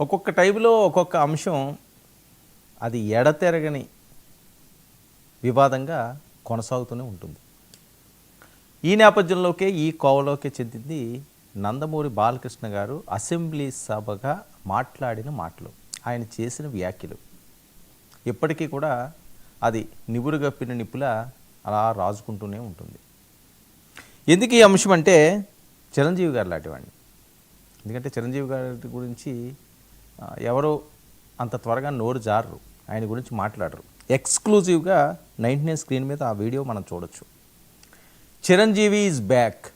ఒక్కొక్క టైంలో ఒక్కొక్క అంశం అది ఎడతెరగని వివాదంగా కొనసాగుతూనే ఉంటుంది. ఈ నేపథ్యంలోకే ఈ కోవలోకే చెందింది నందమూరి బాలకృష్ణ గారు అసెంబ్లీ సభగా మాట్లాడిన మాటలు. ఆయన చేసిన వ్యాఖ్యలు. ఇప్పటికీ కూడా అది నివురుగప్పిన నిప్పులా అలా రాజుకుంటూనే ఉంటుంది. ఎందుకు ఈ అంశం అంటే చిరంజీవి గారు లాంటివాడిని ఎందుకంటే చిరంజీవి గారి గురించి ఎవరో అంత త్వరగా నోరు జారరు. ఆయన గురించి మాట్లాడరు. ఎక్స్క్లూజివ్గా నైన్టీ నైన్ స్క్రీన్ మీద ఆ వీడియో మనం చూడొచ్చు. Chiranjeevi is back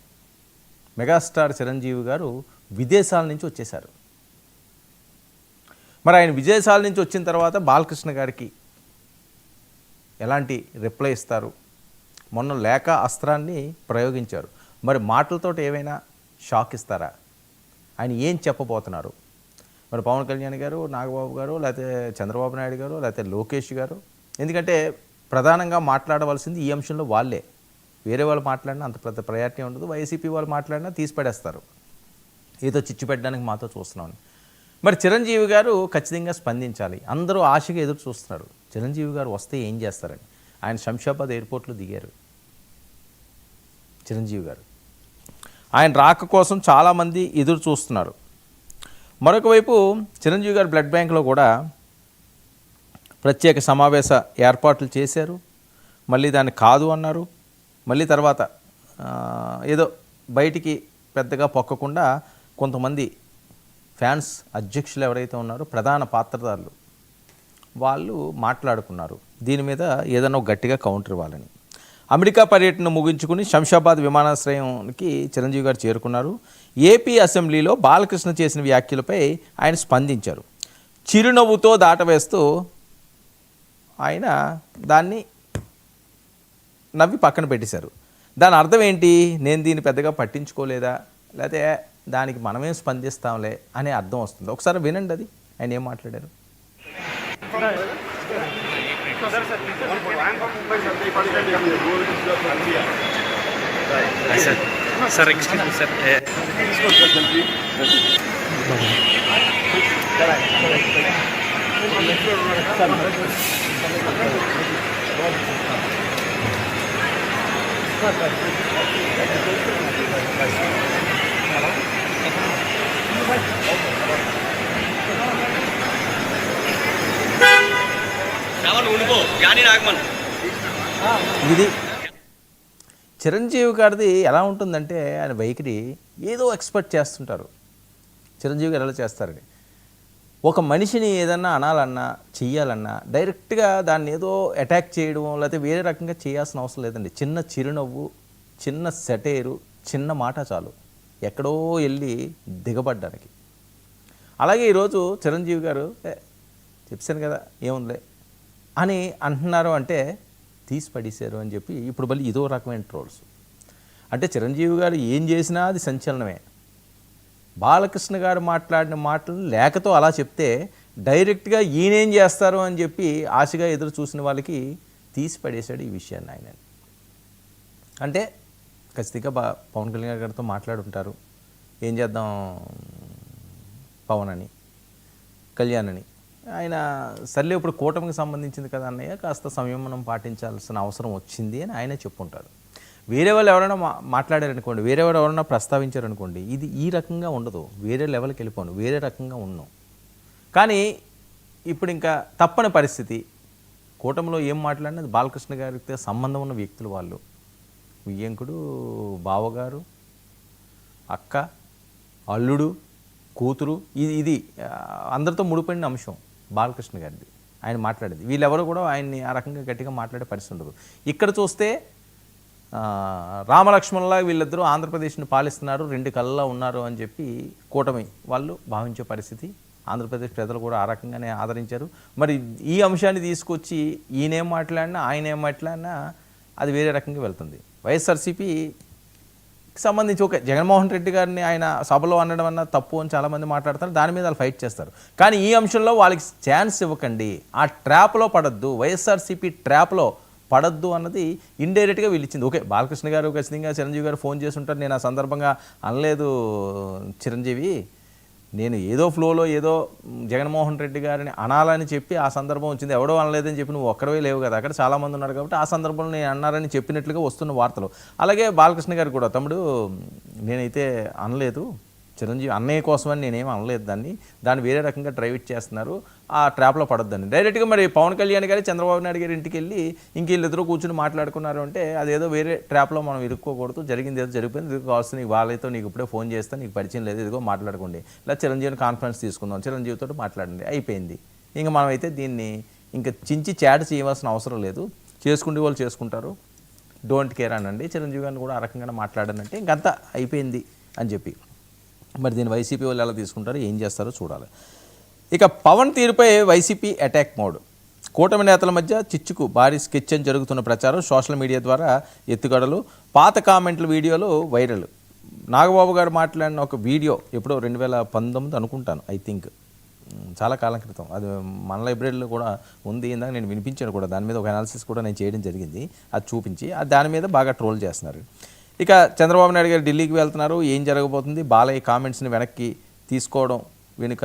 megastar Chiranjeevi garu విదేశాల నుంచి వచ్చేశారు. మరి ఆయన విదేశాల నుంచి వచ్చిన తర్వాత బాలకృష్ణ గారికి ఎలాంటి రిప్లై ఇస్తారు? మొన్న లేఖ అస్త్రాన్ని ప్రయోగించారు. మరి మాటలతోటి ఏమైనా షాక్ ఇస్తారా? ఆయన ఏం చెప్పబోతున్నారు? మరి పవన్ కళ్యాణ్ గారు నాగబాబు గారు లేకపోతే చంద్రబాబు నాయుడు గారు లేకపోతే లోకేష్ గారు. ఎందుకంటే ప్రధానంగా మాట్లాడవలసింది ఈ అంశంలో వాళ్ళే. వేరే వాళ్ళు మాట్లాడినా అంత పెద్ద ప్రయారిటీ ఉండదు. వైసీపీ వాళ్ళు మాట్లాడినా తీసి పడేస్తారు. ఏదో చిచ్చు పెట్టడానికి మాతో చూస్తున్నామని. మరి చిరంజీవి గారు ఖచ్చితంగా స్పందించాలి. అందరూ ఆశగా ఎదురు చూస్తున్నారు. చిరంజీవి గారు వస్తే ఏం చేస్తారని. ఆయన శంషాబాద్ ఎయిర్పోర్ట్లో దిగారు. చిరంజీవి గారు. ఆయన రాక కోసం చాలామంది ఎదురు చూస్తున్నారు. మరొక వైపు చిరంజీవి గారు బ్లడ్ బ్యాంక్లో కూడా ప్రత్యేక సమావేశ ఏర్పాట్లు చేశారు. మళ్ళీ దాన్ని కాదు అన్నారు. మళ్ళీ తర్వాత ఏదో బయటికి పెద్దగా పొక్కకుండా కొంతమంది ఫ్యాన్స్ అధ్యక్షులు ఎవరైతే ఉన్నారో ప్రధాన పాత్రదారులు వాళ్ళు మాట్లాడుకున్నారు. దీని మీద ఏదైనా గట్టిగా కౌంటర్ ఇవ్వాలని. అమెరికా పర్యటన ముగించుకుని శంషాబాద్ విమానాశ్రయానికి చిరంజీవి గారు చేరుకున్నారు. ఏపీ అసెంబ్లీలో బాలకృష్ణ చేసిన వ్యాఖ్యలపై ఆయన స్పందించారు. చిరునవ్వుతో దాటవేస్తూ ఆయన దాన్ని నవ్వి పక్కన పెట్టేశారు. దాని అర్థం ఏంటి? నేను దీన్ని పెద్దగా పట్టించుకోలేదా? లేకపోతే దానికి మనమేం స్పందిస్తాంలే అనే అర్థం వస్తుంది. ఒకసారి వినండి అది. ఆయన ఏం మాట్లాడారు? Sir excuse me sir Thank you. ఇది చిరంజీవి గారిది ఎలా ఉంటుందంటే ఆయన వైఖరి ఏదో ఎక్స్పెక్ట్ చేస్తుంటారు. చిరంజీవి గారు ఎలా చేస్తారని. ఒక మనిషిని ఏదన్నా అనాలన్నా చెయ్యాలన్నా డైరెక్ట్గా దాన్ని ఏదో అటాక్ చేయడం లేకపోతే వేరే రకంగా చేయాల్సిన అవసరం లేదండి. చిన్న చిరునవ్వు చిన్న సెటేరు చిన్న మాట చాలు. ఎక్కడో వెళ్ళి దిగబడ్డానికి. అలాగే ఈరోజు చిరంజీవి గారు చెప్పాను కదా ఏముందిలే? అని అంటున్నారు అంటే తీసి పడేశారు అని చెప్పి ఇప్పుడు మళ్ళీ ఇదో రకమైన ట్రోల్స్. అంటే చిరంజీవి గారు ఏం చేసినా అది సంచలనమే. బాలకృష్ణ గారు మాట్లాడిన మాటలు లేఖతో అలా చెప్తే డైరెక్ట్గా ఈయనేం చేస్తారు అని చెప్పి ఆశగా ఎదురు చూసిన వాళ్ళకి తీసి పడేశాడు ఈ విషయాన్ని ఆయన. అంటే ఖచ్చితంగా బా పవన్ కళ్యాణ్ గారితో మాట్లాడుంటారు. ఏం చేద్దాం పవన్ అని కళ్యాణ్ అని. ఆయన సర్లే ఇప్పుడు కూటమికి సంబంధించింది కదా అన్నయ్య కాస్త సంయమనం పాటించాల్సిన అవసరం వచ్చింది అని ఆయన చెప్పుంటారు వేరే వాళ్ళు ఎవరైనా మా మాట్లాడారనుకోండి వేరే వాళ్ళు ఎవరైనా ప్రస్తావించారనుకోండి ఇది ఈ రకంగా ఉండదు. వేరే లెవెల్కి వెళ్ళిపోను వేరే రకంగా ఉన్నాం. కానీ ఇప్పుడు ఇంకా తప్పని పరిస్థితి. కూటమిలో ఏం మాట్లాడినది బాలకృష్ణ గారితో సంబంధం ఉన్న వ్యక్తులు వాళ్ళు. వియ్యంకుడు బావగారు అక్క అల్లుడు కూతురు ఇది ఇది అందరితో ముడిపడిన అంశం. బాలకృష్ణ గారిది. ఆయన మాట్లాడేది. వీళ్ళెవరూ కూడా ఆయన్ని ఆ రకంగా గట్టిగా మాట్లాడే పరిస్థితి ఉండదు. ఇక్కడ చూస్తే ఆ, రామలక్ష్మణులా వీళ్ళిద్దరూ ఆంధ్రప్రదేశ్ని పాలిస్తున్నారు రెండు కళ్ళలో ఉన్నారు అని చెప్పి కూటమి వాళ్ళు భావించే పరిస్థితి. ఆంధ్రప్రదేశ్ ప్రజలు కూడా ఆ రకంగానే ఆదరించారు. మరి ఈ అంశాన్ని తీసుకొచ్చి ఈయనేం మాట్లాడినా ఆయన ఏం మాట్లాడినా అది వేరే రకంగా వెళ్తుంది. వైఎస్ఆర్సీపీ సంబంధించి ఓకే జగన్మోహన్ రెడ్డి గారిని ఆయన సభలో అనడం అన్న తప్పు అని చాలామంది మాట్లాడతారు దాని మీద వాళ్ళు ఫైట్ చేస్తారు. కానీ ఈ అంశంలో వాళ్ళకి ఛాన్స్ ఇవ్వకండి. ఆ ట్రాప్లో పడద్దు. వైఎస్ఆర్సీపీ ట్రాప్లో పడద్దు అన్నది ఇండైరెక్ట్గా వీళ్ళు ఇచ్చింది ఓకే బాలకృష్ణ గారు ఖచ్చితంగా చిరంజీవి గారు ఫోన్ చేసి ఉంటారు. నేను ఆ సందర్భంగా అనలేదు చిరంజీవి. నేను ఏదో ఫ్లోలో ఏదో జగన్మోహన్ రెడ్డి గారిని అనాలని చెప్పి ఆ సందర్భం వచ్చింది. ఎవడో అనలేదని చెప్పి నువ్వు ఒక్కడవే లేవు కదా అక్కడ చాలామంది ఉన్నారు కాబట్టి ఆ సందర్భంలో నేను అన్నారని చెప్పినట్లుగా వస్తున్న వార్తలు. అలాగే బాలకృష్ణ గారు కూడా తమ్ముడు నేనైతే అనలేదు. చిరంజీవి అన్నయ్య కోసమని నేనేం అనలేదు దాన్ని. దాన్ని వేరే రకంగా డ్రైవ్ చేస్తున్నారు. ఆ ట్రాప్లో పడద్దండి డైరెక్ట్గా మరి పవన్ కళ్యాణ్ గారి చంద్రబాబు నాయుడు గారి ఇంటికి వెళ్ళి ఇంక వీళ్ళిద్దరూ కూర్చుని మాట్లాడుకున్నారు అంటే అదేదో వేరే ట్రాప్లో మనం ఇరుక్కోకూడదు. జరిగింది ఏదో జరిగిపోయింది. ఇది కావాల్సి నీకు వాళ్ళతో నీకు ఇప్పుడే ఫోన్ చేస్తే నీకు పరిచయం లేదు ఇదిగో మాట్లాడుకోండి. ఇలా చిరంజీవిని కాన్ఫరెన్స్ తీసుకుందాం. చిరంజీవితో మాట్లాడండి. అయిపోయింది. ఇంకా మనమైతే దీన్ని ఇంకా చించి చాట్ చేయవలసిన అవసరం లేదు. చేసుకుంటే వాళ్ళు చేసుకుంటారు. డోంట్ కేర్ అనండి. చిరంజీవి గారిని కూడా ఆ రకంగా మాట్లాడానంటే ఇంకంతా అయిపోయింది అని చెప్పి. మరి దీన్ని వైసీపీ వాళ్ళు ఎలా తీసుకుంటారో ఏం చేస్తారో చూడాలి. ఇక పవన్ తీరుపై వైసీపీ అటాక్ మోడ్ కూటమి నేతల మధ్య చిచ్చుకు భారీ స్కెచ్ అని జరుగుతున్న ప్రచారం సోషల్ మీడియా ద్వారా ఎత్తుగడలు పాత కామెంట్ల వీడియోలు వైరల్. నాగబాబు గారు మాట్లాడిన ఒక వీడియో ఎప్పుడో రెండు వేల పంతొమ్మిది అనుకుంటాను ఐ థింక్ చాలా కాలం క్రితం. అది మన లైబ్రరీలో కూడా ఉంది ఇందాక నేను వినిపించాను కూడా. దాని మీద ఒక అనాలిసిస్ కూడా నేను చేయడం జరిగింది. అది చూపించి దాని మీద బాగా ట్రోల్ చేస్తున్నారు. ఇక చంద్రబాబు నాయుడు గారు ఢిల్లీకి వెళ్తున్నారు. ఏం జరగబోతుంది? బాలయ్య కామెంట్స్ని వెనక్కి తీసుకోవడం వెనుక